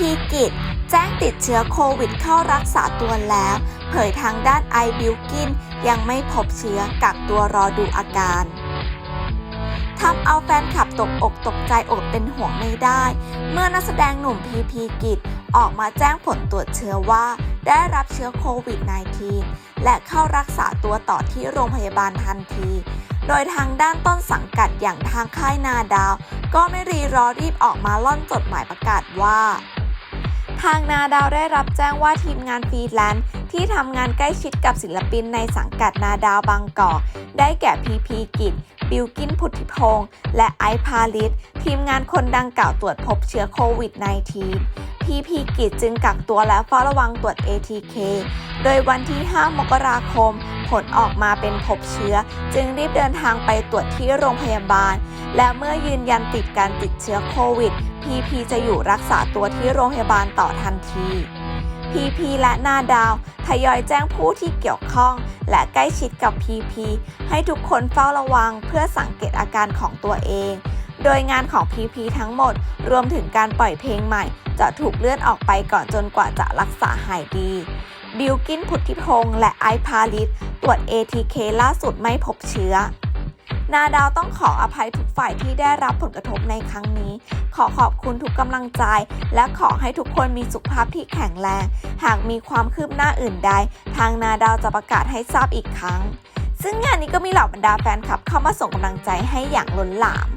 พีกิจ แจ้งติดเชื้อโควิดเข้ารักษาตัวแล้ว เผยทางด้านไอบิลกิน ยังไม่พบเชื้อกักตัวรอดูอาการทำเอาแฟนคลับตกอกตกใจอดเป็นห่วงไม่ได้ เมื่อนักแสดงหนุ่มพีพีกิจออกมาแจ้งผลตรวจเชื้อว่า ได้รับเชื้อโควิด -19 และเข้ารักษาตัวต่อที่โรงพยาบาลทันที โดยทางด้านต้นสังกัดอย่างทางค่ายนาดาว ก็ไม่รีรอรีบออกมาล่อนจดหมายประกาศว่า ทางนาดาวได้รับแจ้งว่าทีมงานฟรีแลนซ์ที่ทำงานใกล้ชิดกับศิลปินในสังกัดนาดาวบางกอก ได้แก่พีพีกิจบิลกินพุทธิพงศ์และไอซ์พาลิสทีมงานคนดังกล่าวตรวจพบเชื้อโควิด -19 พีพีกิจจึงกักตัวและเฝ้าระวังตรวจ ATK โดยวันที่ 5 มกราคม ผลออกมาเป็นพบเชื้อ จึงรีบเดินทางไปตรวจที่โรงพยาบาล และเมื่อยืนยันติดการติดเชื้อโควิด พีพีจะอยู่รักษาตัวที่โรงพยาบาลต่อทันทีพีพีและนาดาวทยอยแจ้งผู้ที่เกี่ยวข้อง และใกล้ชิดกับพีพีให้ทุกคนเฝ้าระวังเพื่อสังเกตอาการของตัวเอง โดยงานของพีพีทั้งหมด รวมถึงการปล่อยเพลงใหม่ จะถูกเลื่อนออกไปก่อนจนกว่าจะรักษาหายดี บิลกินพุทธิพงศ์และไอซ์พาลิสตรวจ ATK ล่าสุดไม่พบเชื้อ นาดาวต้องขออภัยทุกฝ่ายที่ได้รับผลกระทบในครั้งนี้ ขอขอบคุณทุกกำลังใจ และขอให้ทุกคนมีสุขภาพที่แข็งแรง หากมีความคืบหน้าอื่นใด ทางนาดาวจะประกาศให้ทราบอีกครั้ง ซึ่งงานนี้ก็มีเหล่าบรรดาแฟนคลับเข้ามาส่งกำลังใจให้อย่างล้นหลาม